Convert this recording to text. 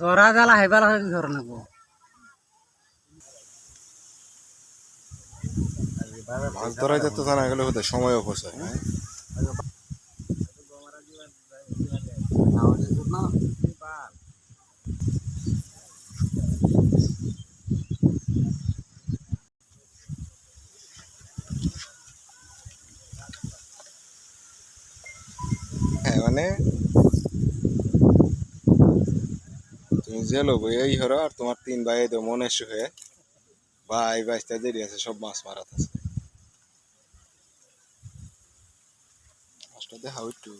তোরা জালা হেবালা কি ঘর নেব মাছ ধরাই যেত জানা গেলে হতে সময় অপচয় হ্যাঁ? মানে তুমি লোক এই হরো আর তোমার তিন ভাই তো মনে সুখে ভাই বাইস্তা দেরি আছে, সব মাছ মারাত আছে। মাছটা দেখাও একটু।